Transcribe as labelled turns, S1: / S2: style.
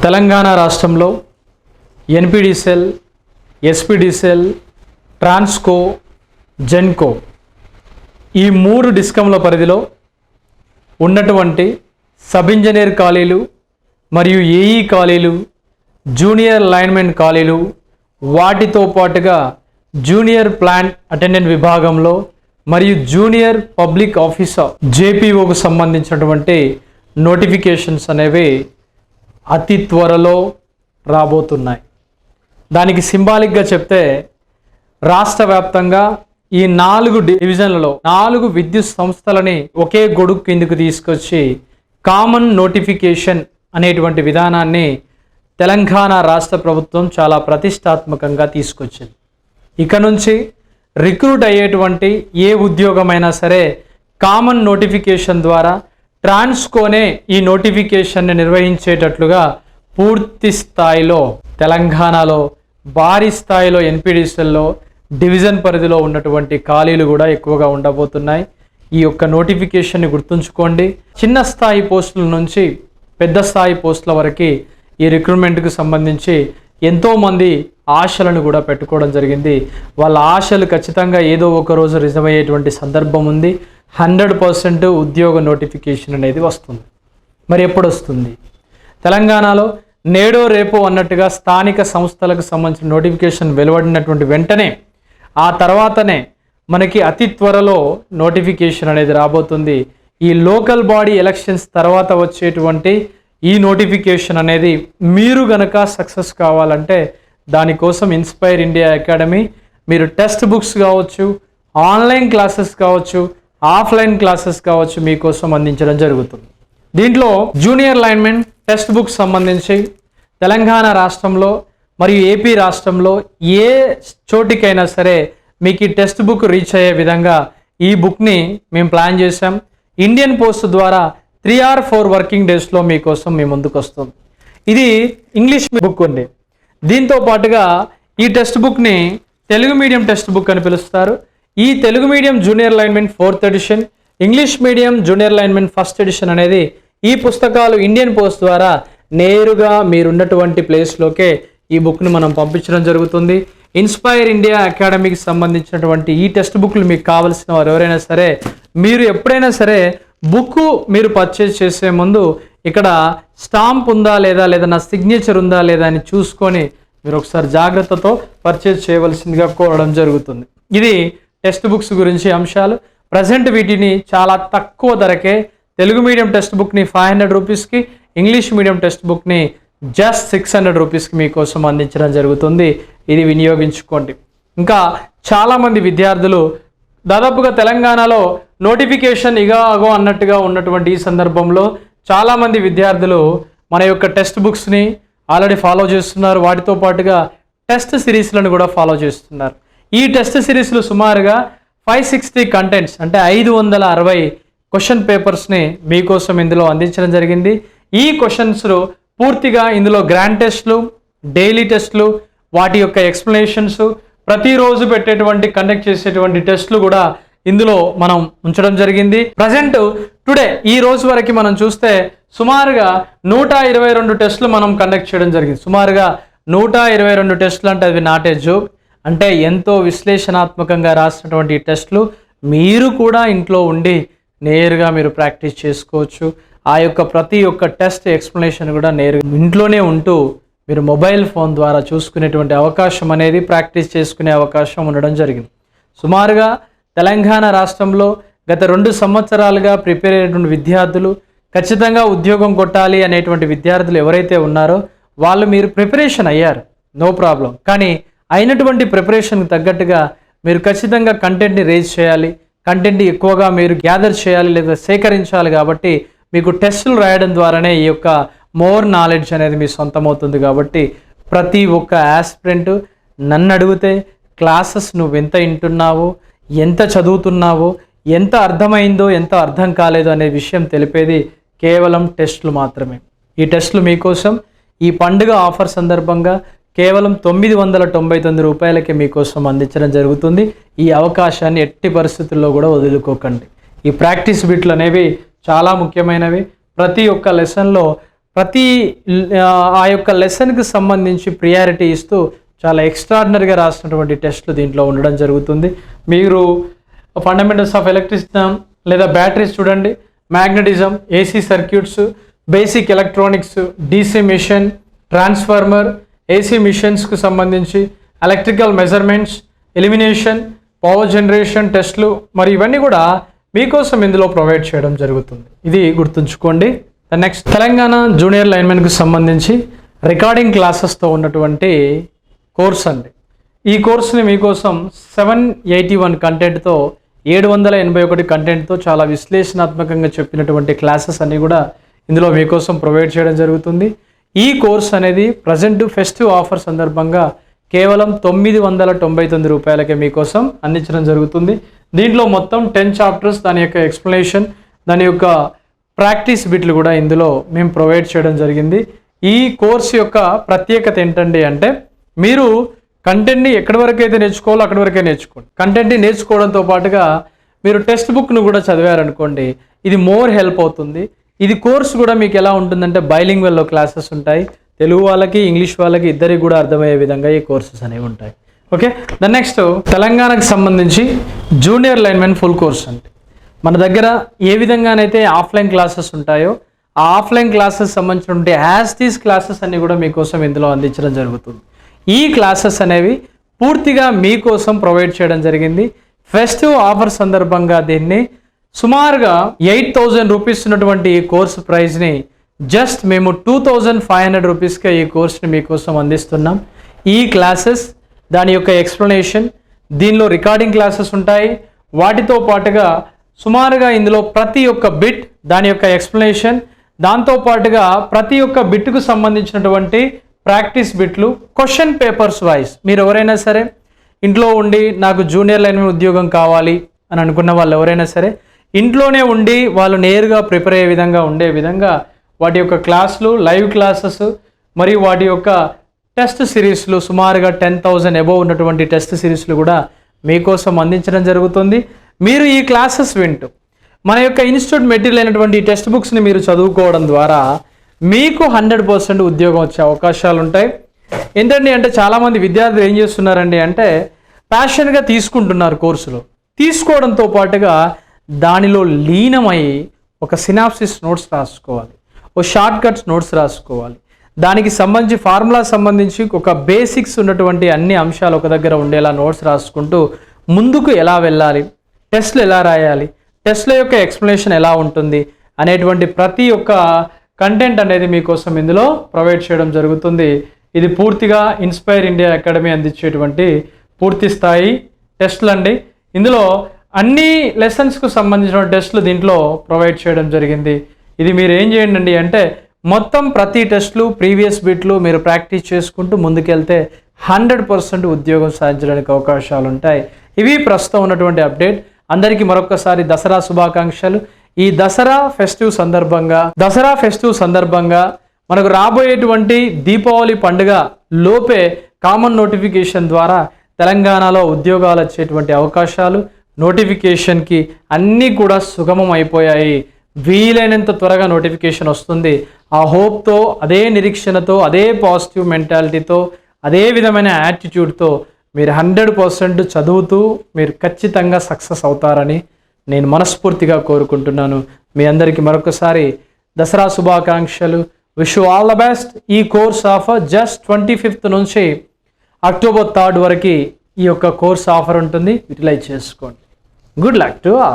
S1: తెలంగాణ రాష్ట్రంలో ఎన్పిడిసెల్ ఎస్పిడిసెల్ ట్రాన్స్కో జెన్కో ఈ మూడు డిస్కంల పరిధిలో ఉన్నటువంటి సబ్ ఇంజనీర్ ఖాళీలు మరియు ఏఈ ఖాళీలు జూనియర్ లైన్మెన్ ఖాళీలు వాటితో పాటుగా జూనియర్ ప్లాంట్ అటెండెంట్ విభాగంలో మరియు జూనియర్ పబ్లిక్ ఆఫీసర్ జేపీఓకు సంబంధించినటువంటి నోటిఫికేషన్స్ అనేవి అతి త్వరలో రాబోతున్నాయి. దానికి సింబాలిక్గా చెప్తే రాష్ట్ర వ్యాప్తంగా ఈ నాలుగు డివిజన్లలో నాలుగు విద్యుత్ సంస్థలని ఒకే గొడుగు కిందకు తీసుకొచ్చి కామన్ నోటిఫికేషన్ అనేటువంటి విధానాన్ని తెలంగాణ రాష్ట్ర ప్రభుత్వం చాలా ప్రతిష్టాత్మకంగా తీసుకొచ్చింది. ఇక నుంచి రిక్రూట్ అయ్యేటువంటి ఏ ఉద్యోగమైనా సరే కామన్ నోటిఫికేషన్ ద్వారా ట్రాన్స్కోనే ఈ నోటిఫికేషన్ని నిర్వహించేటట్లుగా పూర్తి స్థాయిలో తెలంగాణలో భారీ స్థాయిలో ఎన్పిడిసిఎల్లో డివిజన్ పరిధిలో ఉన్నటువంటి ఖాళీలు కూడా ఎక్కువగా ఉండబోతున్నాయి. ఈ యొక్క నోటిఫికేషన్ని గుర్తుంచుకోండి. చిన్న స్థాయి పోస్టుల నుంచి పెద్ద స్థాయి పోస్టుల వరకు ఈ రిక్రూట్మెంట్కు సంబంధించి ఎంతోమంది ఆశలను కూడా పెట్టుకోవడం జరిగింది. వాళ్ళ ఆశలు ఖచ్చితంగా ఏదో ఒక రోజు రిజర్వ్ అయ్యేటువంటి సందర్భం ఉంది. హండ్రెడ్ పర్సెంట్ ఉద్యోగ నోటిఫికేషన్ అనేది వస్తుంది. మరి ఎప్పుడు వస్తుంది? తెలంగాణలో నేడో రేపో అన్నట్టుగా స్థానిక సంస్థలకు సంబంధించిన నోటిఫికేషన్ వెలువడినటువంటి వెంటనే ఆ తర్వాతనే మనకి అతి త్వరలో నోటిఫికేషన్ అనేది రాబోతుంది. ఈ లోకల్ బాడీ ఎలక్షన్స్ తర్వాత వచ్చేటువంటి ఈ నోటిఫికేషన్ అనేది మీరు గనక సక్సెస్ కావాలంటే దానికోసం ఇన్స్పైర్ ఇండియా అకాడమీ మీరు టెక్స్ట్ బుక్స్ కావచ్చు ఆన్లైన్ క్లాసెస్ కావచ్చు ఆఫ్లైన్ క్లాసెస్ కావచ్చు మీకోసం అందించడం జరుగుతుంది. దీంట్లో జూనియర్ లైన్మెన్ టెక్స్ట్ బుక్ సంబంధించి తెలంగాణ రాష్ట్రంలో మరియు ఏపీ రాష్ట్రంలో ఏ చోటికైనా సరే మీకు ఈ టెక్స్ట్ బుక్ రీచ్ అయ్యే విధంగా ఈ బుక్ని మేము ప్లాన్ చేసాం ఇండియన్ పోస్ట్ ద్వారా త్రీ ఆర్ ఫోర్ వర్కింగ్ డేస్లో మీకోసం మీ ముందుకు వస్తుంది. ఇది ఇంగ్లీష్ బుక్ ఉంది దీంతో పాటుగా ఈ టెక్స్ట్ బుక్ని తెలుగు మీడియం టెక్స్ట్ బుక్ అని పిలుస్తారు. ఈ Telugu medium junior lineman fourth edition English medium junior lineman first edition అనేది ఈ పుస్తకాలు ఇండియన్ పోస్ట్ ద్వారా నేరుగా మీరున్నటువంటి ప్లేస్లోకే ఈ బుక్ని మనం పంపించడం జరుగుతుంది. ఇన్స్పైర్ ఇండియా అకాడమీకి సంబంధించినటువంటి ఈ టెక్స్ట్ బుక్లు మీకు కావలసిన వారు ఎవరైనా సరే మీరు ఎప్పుడైనా సరే బుక్ మీరు పర్చేజ్ చేసే ముందు ఇక్కడ స్టాంప్ ఉందా లేదా లేదా నా సిగ్నేచర్ ఉందా లేదా అని చూసుకొని మీరు ఒకసారి జాగ్రత్తతో పర్చేజ్ చేయవలసిందిగా కోరడం జరుగుతుంది. ఇది టెక్స్ట్ బుక్స్ గురించి అంశాలు. ప్రజెంట్ వీటిని చాలా తక్కువ ధరకే తెలుగు మీడియం టెక్స్ట్ బుక్ని ఫైవ్ హండ్రెడ్ రూపీస్కి ఇంగ్లీష్ మీడియం టెక్స్ట్ బుక్ని జస్ట్ సిక్స్ హండ్రెడ్ రూపీస్కి మీకోసం అందించడం జరుగుతుంది. ఇది వినియోగించుకోండి. ఇంకా చాలామంది విద్యార్థులు దాదాపుగా తెలంగాణలో నోటిఫికేషన్ ఇగా అగో అన్నట్టుగా ఉన్నటువంటి ఈ సందర్భంలో చాలామంది విద్యార్థులు మన యొక్క టెక్స్ట్ బుక్స్ని ఆల్రెడీ ఫాలో చేస్తున్నారు. వాటితో పాటుగా టెస్ట్ సిరీస్లను కూడా ఫాలో చేస్తున్నారు. ఈ టెస్ట్ సిరీస్లు సుమారుగా ఫైవ్ సిక్స్టీ కంటెంట్స్ అంటే ఐదు వందల అరవై క్వశ్చన్ పేపర్స్ని మీకోసం ఇందులో అందించడం జరిగింది. ఈ క్వశ్చన్స్లు పూర్తిగా ఇందులో గ్రాండ్ టెస్ట్లు డైలీ టెస్ట్లు వాటి యొక్క ఎక్స్ప్లెనేషన్స్ ప్రతిరోజు పెట్టేటువంటి కండక్ట్ చేసేటువంటి టెస్ట్లు కూడా ఇందులో మనం ఉంచడం జరిగింది. ప్రజెంట్ టుడే ఈ రోజు వరకు మనం చూస్తే సుమారుగా నూట ఇరవై రెండు టెస్టులు మనం కండక్ట్ చేయడం జరిగింది. సుమారుగా నూట ఇరవై రెండు టెస్టులు అంటే అవి నాటే జోక్ అంటే ఎంతో విశ్లేషణాత్మకంగా రాసినటువంటి ఈ టెస్టులు మీరు కూడా ఇంట్లో ఉండి నేరుగా మీరు ప్రాక్టీస్ చేసుకోవచ్చు. ఆ యొక్క ప్రతి ఒక్క టెస్ట్ ఎక్స్ప్లెనేషన్ కూడా నేరుగా ఇంట్లోనే ఉంటూ మీరు మొబైల్ ఫోన్ ద్వారా చూసుకునేటువంటి అవకాశం అనేది ప్రాక్టీస్ చేసుకునే అవకాశం ఉండడం జరిగింది. సుమారుగా తెలంగాణ రాష్ట్రంలో గత రెండు సంవత్సరాలుగా ప్రిపేర్ అయినటువంటి విద్యార్థులు ఖచ్చితంగా ఉద్యోగం కొట్టాలి అనేటువంటి విద్యార్థులు ఎవరైతే ఉన్నారో వాళ్ళు మీరు ప్రిపరేషన్ అయ్యారు. No problem. కానీ అయినటువంటి ప్రిపరేషన్కి తగ్గట్టుగా మీరు ఖచ్చితంగా కంటెంట్ని రేజ్ చేయాలి. కంటెంట్ని ఎక్కువగా మీరు గ్యాదర్ చేయాలి లేదా సేకరించాలి కాబట్టి మీకు టెస్టులు రాయడం ద్వారానే ఈ యొక్క మోర్ నాలెడ్జ్ అనేది మీ సొంతమవుతుంది కాబట్టి ప్రతి ఒక్క ఆస్పిరెంట్ నన్ను అడిగితే క్లాసెస్ నువ్వు ఎంత వింటున్నావు? ఎంత చదువుతున్నావు? ఎంత అర్థమైందో ఎంత అర్థం కాలేదో అనే విషయం తెలిపేది కేవలం టెస్టులు మాత్రమే. ఈ టెస్టులు మీకోసం ఈ పండుగ ఆఫర్ సందర్భంగా కేవలం తొమ్మిది వందల తొంభై తొమ్మిది రూపాయలకి మీకోసం అందించడం జరుగుతుంది. ఈ అవకాశాన్ని ఎట్టి పరిస్థితుల్లో కూడా వదులుకోకండి. ఈ ప్రాక్టీస్ బిట్లు అనేవి చాలా ముఖ్యమైనవి. ప్రతి ఒక్క లెసన్లో ప్రతి ఆ, యొక్క లెసన్కి సంబంధించి ప్రియారిటీ ఇస్తూ చాలా ఎక్స్ట్రాడినరీగా రాసినటువంటి టెస్ట్లు దీంట్లో ఉండడం జరుగుతుంది. మీరు ఫండమెంటల్స్ ఆఫ్ ఎలక్ట్రిసిటీ లేదా బ్యాటరీస్ చూడండి. Magnetism AC circuits basic electronics DC machine transformer AC మిషన్స్కు సంబంధించి electrical measurements elimination power generation టెస్ట్లు మరి ఇవన్నీ కూడా మీకోసం ఇందులో ప్రొవైడ్ చేయడం జరుగుతుంది. ఇది గుర్తుంచుకోండి. నెక్స్ట్ తెలంగాణ జూనియర్ లైన్మెన్కు సంబంధించి రికార్డింగ్ క్లాసెస్తో ఉన్నటువంటి కోర్స్ అండి. ఈ కోర్సుని మీకోసం సెవెన్ ఎయిటీ వన్ కంటెంట్తో ఏడు వందల ఎనభై ఒకటి కంటెంట్తో చాలా విశ్లేషణాత్మకంగా చెప్పినటువంటి క్లాసెస్ అన్నీ కూడా ఇందులో మీకోసం ప్రొవైడ్ చేయడం జరుగుతుంది. ఈ కోర్స్ అనేది ప్రజెంట్ ఫెస్టివ్ ఆఫర్ సందర్భంగా కేవలం తొమ్మిది వందల తొంభై తొమ్మిది రూపాయలకే మీకోసం అందించడం జరుగుతుంది. దీంట్లో మొత్తం టెన్ చాప్టర్స్ దాని యొక్క ఎక్స్ప్లెనేషన్ దాని యొక్క ప్రాక్టీస్ బిట్లు కూడా ఇందులో మేము ప్రొవైడ్ చేయడం జరిగింది. ఈ కోర్స్ యొక్క ప్రత్యేకత ఏంటండి అంటే మీరు కంటెంట్ని ఎక్కడి వరకు అయితే నేర్చుకోవాలో అక్కడి వరకే నేర్చుకోండి. కంటెంట్ని నేర్చుకోవడంతో పాటుగా మీరు టెక్స్ట్ బుక్ను కూడా చదివారనుకోండి ఇది మోర్ హెల్ప్ అవుతుంది. ఇది కోర్స్ కూడా మీకు ఎలా ఉంటుందంటే బైలింగ్ వెల్లో క్లాసెస్ ఉంటాయి. తెలుగు వాళ్ళకి ఇంగ్లీష్ వాళ్ళకి ఇద్దరికి కూడా అర్థమయ్యే విధంగా ఈ కోర్సెస్ అనేవి ఉంటాయి. ఓకే? ద నెక్స్ట్ తెలంగాణకు సంబంధించి జూనియర్ లైన్మెన్ ఫుల్ కోర్స్ అంటే మన దగ్గర ఏ విధంగానైతే ఆఫ్లైన్ క్లాసెస్ ఉంటాయో ఆ ఆఫ్లైన్ క్లాసెస్ సంబంధించిన యాజ్ దీస్ క్లాసెస్ అన్ని కూడా మీకోసం ఇందులో అందించడం జరుగుతుంది. ఈ క్లాసెస్ అనేవి పూర్తిగా మీకోసం ప్రొవైడ్ చేయడం జరిగింది. ఫెస్టివ్ ఆఫర్ సందర్భంగా దీన్ని సుమారుగా ఎయిట్ థౌజండ్ రూపీస్ ఉన్నటువంటి ఈ కోర్సు ప్రైస్ని జస్ట్ మేము టూ థౌజండ్ ఫైవ్ హండ్రెడ్ రూపీస్గా ఈ కోర్స్ని మీకోసం అందిస్తున్నాం. ఈ క్లాసెస్ దాని యొక్క ఎక్స్ప్లెనేషన్ దీనిలో రికార్డింగ్ క్లాసెస్ ఉంటాయి. వాటితో పాటుగా సుమారుగా ఇందులో ప్రతి ఒక్క బిట్ దాని యొక్క ఎక్స్ప్లెనేషన్ దాంతో పాటుగా ప్రతి ఒక్క బిట్కు సంబంధించినటువంటి ప్రాక్టీస్ బిట్లు క్వశ్చన్ పేపర్స్ వైజ్ మీరు ఎవరైనా సరే ఇంట్లో ఉండి నాకు జూనియర్ లైన్ ఉద్యోగం కావాలి అని అనుకున్న వాళ్ళు ఎవరైనా సరే ఇంట్లోనే ఉండి వాళ్ళు నేరుగా ప్రిపేర్ అయ్యే విధంగా ఉండే విధంగా వాటి యొక్క క్లాసులు లైవ్ క్లాసెస్ మరియు వాటి యొక్క టెస్ట్ సిరీస్లు సుమారుగా టెన్ థౌజండ్ అబోవ్ ఉన్నటువంటి టెస్ట్ సిరీస్లు కూడా మీకోసం అందించడం జరుగుతుంది. మీరు ఈ క్లాసెస్ వింటూ మన యొక్క ఇన్స్టిట్యూట్ మెటీరియల్ అయినటువంటి టెక్స్ట్ బుక్స్ని మీరు చదువుకోవడం ద్వారా మీకు హండ్రెడ్ పర్సెంట్ ఉద్యోగం వచ్చే అవకాశాలు ఉంటాయి. ఏంటండి అంటే చాలామంది విద్యార్థులు ఏం చేస్తున్నారండి అంటే ప్యాషన్గా తీసుకుంటున్నారు కోర్సులు. తీసుకోవడంతో పాటుగా దానిలో లీనమై ఒక సినాప్సిస్ నోట్స్ రాసుకోవాలి. ఓ షార్ట్ కట్స్ నోట్స్ రాసుకోవాలి. దానికి సంబంధించి ఫార్ములా సంబంధించి ఒక బేసిక్స్ ఉన్నటువంటి అన్ని అంశాలు ఒక దగ్గర ఉండేలా నోట్స్ రాసుకుంటూ ముందుకు ఎలా వెళ్ళాలి? టెస్ట్లు ఎలా రాయాలి? టెస్ట్ల యొక్క ఎక్స్ప్లెనేషన్ ఎలా ఉంటుంది? అనేటువంటి ప్రతి ఒక్క కంటెంట్ అనేది మీకోసం ఇందులో ప్రొవైడ్ చేయడం జరుగుతుంది. ఇది పూర్తిగా ఇన్స్పైర్ ఇండియా అకాడమీ అందించేటువంటి పూర్తి స్థాయి టెస్ట్లు అండి. ఇందులో అన్ని లెసన్స్కు సంబంధించిన టెస్ట్లు దీంట్లో ప్రొవైడ్ చేయడం జరిగింది. ఇది మీరు ఏం చేయండి అంటే మొత్తం ప్రతి టెస్ట్లు ప్రీవియస్ బిట్లు మీరు ప్రాక్టీస్ చేసుకుంటూ ముందుకెళ్తే హండ్రెడ్ పర్సెంట్ ఉద్యోగం సాధించడానికి అవకాశాలు ఉంటాయి ఇవి ప్రస్తుతం ఉన్నటువంటి అప్డేట్. అందరికీ మరొకసారి దసరా శుభాకాంక్షలు. ఈ దసరా ఫెస్టివ్ సందర్భంగా దసరా ఫెస్టివ్ సందర్భంగా మనకు రాబోయేటువంటి దీపావళి పండుగ లోపే కామన్ నోటిఫికేషన్ ద్వారా తెలంగాణలో ఉద్యోగాలు వచ్చేటువంటి అవకాశాలు నోటిఫికేషన్కి అన్నీ కూడా సుగమం అయిపోయాయి. వీలైనంత త్వరగా నోటిఫికేషన్ వస్తుంది. ఆ హోప్తో అదే నిరీక్షణతో అదే పాజిటివ్ మెంటాలిటీతో అదే విధమైన యాటిట్యూడ్తో మీరు హండ్రెడ్ పర్సెంట్ చదువుతూ మీరు ఖచ్చితంగా సక్సెస్ అవుతారని నేను మనస్ఫూర్తిగా కోరుకుంటున్నాను. మీ అందరికీ మరొకసారి దసరా శుభాకాంక్షలు. విష్ ఆల్ ద బెస్ట్ ఈ course offer just twenty fifth నుంచి అక్టోబర్ థర్డ్ వరకు ఈ యొక్క కోర్స్ ఆఫర్ ఉంటుంది. యూటిలైజ్ చేసుకోండి. Good luck to all